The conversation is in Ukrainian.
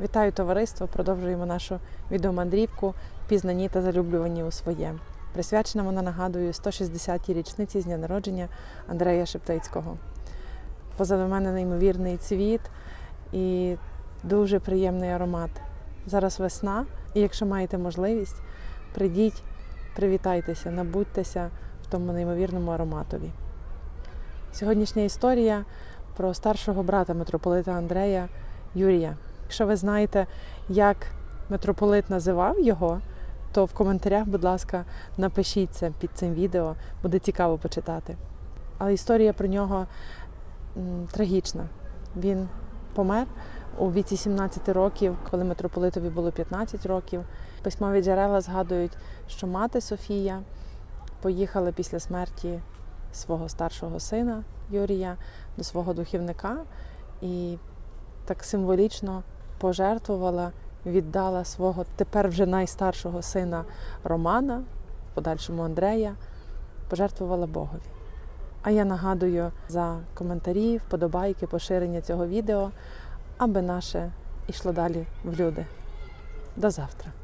Вітаю товариство! Продовжуємо нашу відеомандрівку Пізнані та залюблювані у своє. Присвячена вона, нагадую, 160-й річниці з дня народження Андрея Шептицького. Позаду мене неймовірний цвіт і дуже приємний аромат. Зараз весна, і якщо маєте можливість, прийдіть, привітайтеся, набудьтеся в тому неймовірному ароматові. Сьогоднішня історія про старшого брата митрополита Андрея Юрія. Якщо ви знаєте, як митрополит називав його, то в коментарях, будь ласка, напишіть це під цим відео, буде цікаво почитати. Але історія про нього трагічна. Він помер у віці 17 років, коли митрополитові було 15 років. Письмові джерела згадують, що мати Софія поїхала після смерті свого старшого сина Юрія до свого духівника і так символічно пожертвувала, віддала свого тепер вже найстаршого сина Романа, в подальшому Андрея, пожертвувала Богові. А я нагадую за коментарі, вподобайки, поширення цього відео, аби наше йшло далі в люди. До завтра!